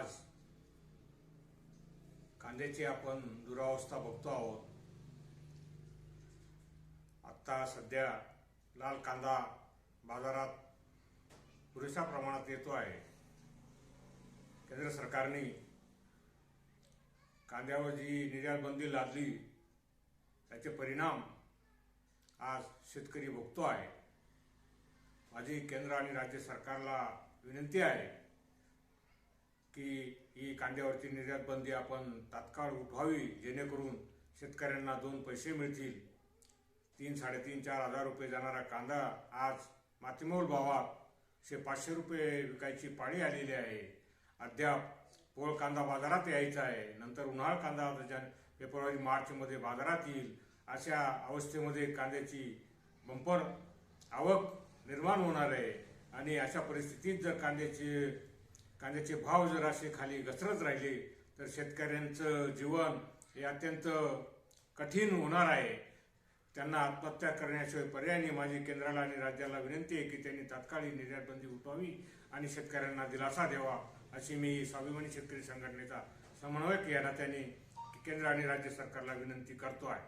आज कांद्याची आपण दुरावस्था बघतो आहोत. आत्ता सध्या लाल कांदा बाजारात पुरेशा प्रमाणात येतो आहे. केंद्र सरकारने कांद्यावर जी निर्यात बंदी लादली त्याचे परिणाम आज शेतकरी भोगतो आहे. माझी केंद्र आणि राज्य सरकारला विनंती आहे की ही कांद्यावरची निर्यात बंदी आपण तात्काळ उठवावी जेणेकरून शेतकऱ्यांना दोन पैसे मिळतील. तीन साडेतीन चार हजार रुपये जाणारा कांदा आज मातीमोल भावात शे पाचशे रुपये विकायची पाळी आलेली आहे. अद्याप पोळ कांदा बाजारात यायचा आहे. नंतर उन्हाळ कांदा जान फेब्रुवारी मार्चमध्ये बाजारात येईल. अशा अवस्थेमध्ये कांद्याची बंपर आवक निर्माण होणार आहे. आणि अशा परिस्थितीत जर कांद्याचे कांद्याचे भाव जर असे खाली घसरत राहिले तर शेतकऱ्यांचं जीवन हे अत्यंत कठीण होणार आहे. त्यांना आत्महत्या करण्याशिवाय पर्याय नाही. माझी केंद्राला आणि राज्याला विनंती आहे की त्यांनी तात्काळ ही उठवावी आणि शेतकऱ्यांना दिलासा द्यावा अशी मी स्वाभिमानी शेतकरी संघटनेचा समन्वयक या नात्याने केंद्र आणि राज्य सरकारला विनंती करतो आहे.